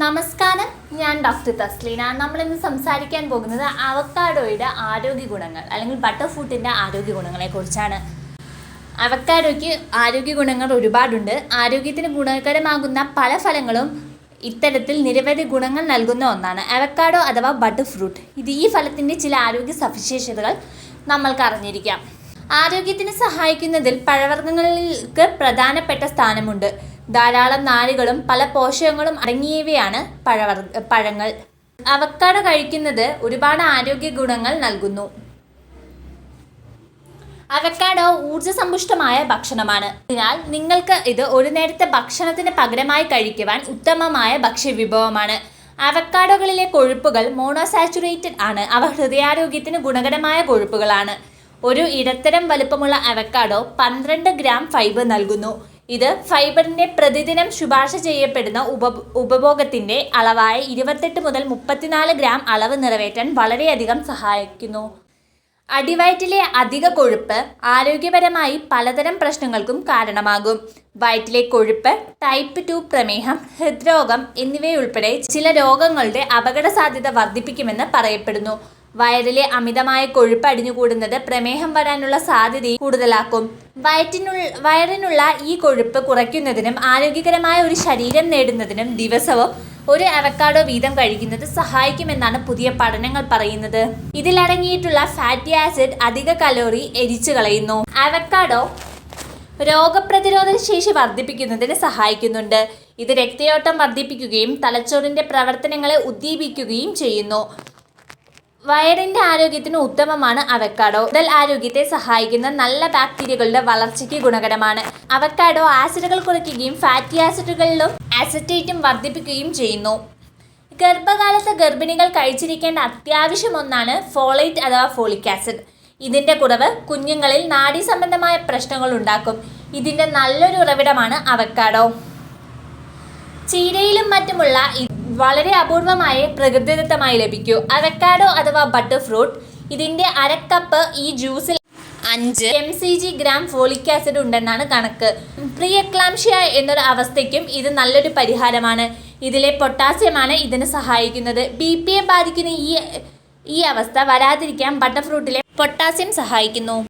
നമസ്കാരം ഞാൻ ഡോക്ടർ തസ്ലീന. നമ്മളിന്ന് സംസാരിക്കാൻ പോകുന്നത് അവക്കാഡോയുടെ ആരോഗ്യ ഗുണങ്ങൾ അല്ലെങ്കിൽ ബട്ടർ ഫ്രൂട്ടിന്റെ ആരോഗ്യ ഗുണങ്ങളെ കുറിച്ചാണ്. അവക്കാഡോയ്ക്ക് ആരോഗ്യ ഗുണങ്ങൾ ഒരുപാടുണ്ട്. ആരോഗ്യത്തിന് ഗുണകരമാകുന്ന പല ഫലങ്ങളും ഇത്തരത്തിൽ നിരവധി ഗുണങ്ങൾ നൽകുന്ന ഒന്നാണ് അവക്കാഡോ അഥവാ ബട്ടർ ഫ്രൂട്ട്. ഇത് ഈ ഫലത്തിന്റെ ചില ആരോഗ്യ സവിശേഷതകൾ നമ്മൾക്ക് അറിഞ്ഞിരിക്കാം. ആരോഗ്യത്തിന് സഹായിക്കുന്നതിൽ പഴവർഗങ്ങൾക്ക് പ്രധാനപ്പെട്ട സ്ഥാനമുണ്ട്. ധാരാളം നാരുകളും പല പോഷകങ്ങളും അടങ്ങിയവയാണ് പഴവർഗ പഴങ്ങൾ. അവക്കാഡോ കഴിക്കുന്നത് ഒരുപാട് ആരോഗ്യ ഗുണങ്ങൾ നൽകുന്നു. അവക്കാഡോ ഊർജസമ്പുഷ്ടമായ ഭക്ഷണമാണ്. അതിനാൽ നിങ്ങൾക്ക് ഇത് ഒരു നേരത്തെ ഭക്ഷണത്തിന് പകരമായി കഴിക്കുവാൻ ഉത്തമമായ ഭക്ഷ്യവിഭവമാണ്. അവക്കാഡോകളിലെ കൊഴുപ്പുകൾ മോണോസാച്ചുറേറ്റഡ് ആണ്. അവ ഹൃദയാരോഗ്യത്തിന് ഗുണകരമായ കൊഴുപ്പുകളാണ്. ഒരു ഇടത്തരം വലുപ്പമുള്ള അവക്കാഡോ പന്ത്രണ്ട് ഗ്രാം ഫൈബർ നൽകുന്നു. ഇത് ഫൈബറിന്റെ പ്രതിദിനം ശുപാർശ ചെയ്യപ്പെടുന്ന ഉപ ഉപഭോഗത്തിന്റെ അളവായ ഇരുപത്തെട്ട് മുതൽ മുപ്പത്തിനാല് ഗ്രാം അളവ് നിറവേറ്റാൻ വളരെയധികം സഹായിക്കുന്നു. അടിവയറ്റിലെ അധിക കൊഴുപ്പ് ആരോഗ്യപരമായി പലതരം പ്രശ്നങ്ങൾക്കും കാരണമാകും. വയറ്റിലെ കൊഴുപ്പ് ടൈപ്പ് ടു പ്രമേഹം ഹൃദ്രോഗം എന്നിവയുൾപ്പെടെ ചില രോഗങ്ങളുടെ അപകട സാധ്യത വർദ്ധിപ്പിക്കുമെന്ന് പറയപ്പെടുന്നു. വയറിലെ അമിതമായ കൊഴുപ്പ് അടിഞ്ഞുകൂടുന്നത് പ്രമേഹം വരാനുള്ള സാധ്യത കൂടുതലാക്കും. വയറ്റിനുള്ള വയറിനുള്ള ഈ കൊഴുപ്പ് കുറയ്ക്കുന്നതിനും ആരോഗ്യകരമായ ഒരു ശരീരം നേടുന്നതിനും ദിവസവും ഒരു അവക്കാഡോ വീതം കഴിക്കുന്നത് സഹായിക്കുമെന്നാണ് പുതിയ പഠനങ്ങൾ പറയുന്നത്. ഇതിലടങ്ങിയിട്ടുള്ള ഫാറ്റി ആസിഡ് അധിക കലോറി എരിച്ചു കളയുന്നു. അവക്കാഡോ രോഗപ്രതിരോധ ശേഷി വർദ്ധിപ്പിക്കുന്നതിന് സഹായിക്കുന്നുണ്ട്. ഇത് രക്തയോട്ടം വർദ്ധിപ്പിക്കുകയും തലച്ചോറിന്റെ പ്രവർത്തനങ്ങളെ ഉദ്ദീപിക്കുകയും ചെയ്യുന്നു. വയറിന്റെ ആരോഗ്യത്തിന് ഉത്തമമാണ് അവക്കാഡോ ഉടൽ ആരോഗ്യത്തെ സഹായിക്കുന്ന നല്ല ബാക്ടീരിയകളുടെ വളർച്ചയ്ക്ക് ഗുണകരമാണ്. അവക്കാഡോ ആസിഡുകൾ കുറയ്ക്കുകയും ഫാറ്റി ആസിഡുകളിലും ആസിറ്റേറ്റും വർദ്ധിപ്പിക്കുകയും ചെയ്യുന്നു. ഗർഭകാലത്ത് ഗർഭിണികൾ കഴിച്ചിരിക്കേണ്ട അത്യാവശ്യം ഒന്നാണ് ഫോളേറ്റ് അഥവാ ഫോളിക് ആസിഡ്. ഇതിന്റെ കുറവ് കുഞ്ഞുങ്ങളിൽ നാഡീ സംബന്ധമായ പ്രശ്നങ്ങൾ ഉണ്ടാക്കും. ഇതിന്റെ നല്ലൊരു ഉറവിടമാണ് അവക്കാഡോ ചീരയിലും മറ്റുമുള്ള വളരെ അപൂർവമായി പ്രകൃതിദത്തമായി ലഭിക്കൂ. അവക്കാഡോ അഥവാ ബട്ടർ ഫ്രൂട്ട് ഇതിന്റെ അരക്കപ്പ് ഈ ജ്യൂസിൽ അഞ്ച് M C G gram folic acid ഉണ്ടെന്നാണ് കണക്ക്. പ്രിയക്ലാംഷ്യ എന്നൊരു അവസ്ഥയ്ക്കും ഇത് നല്ലൊരു പരിഹാരമാണ്. ഇതിലെ പൊട്ടാസ്യമാണ് ഇതിന് സഹായിക്കുന്നത്. ബി പി എ ബാധിക്കുന്ന ഈ ഈ അവസ്ഥ വരാതിരിക്കാൻ ബട്ടർഫ്രൂട്ടിലെ പൊട്ടാസ്യം സഹായിക്കുന്നു.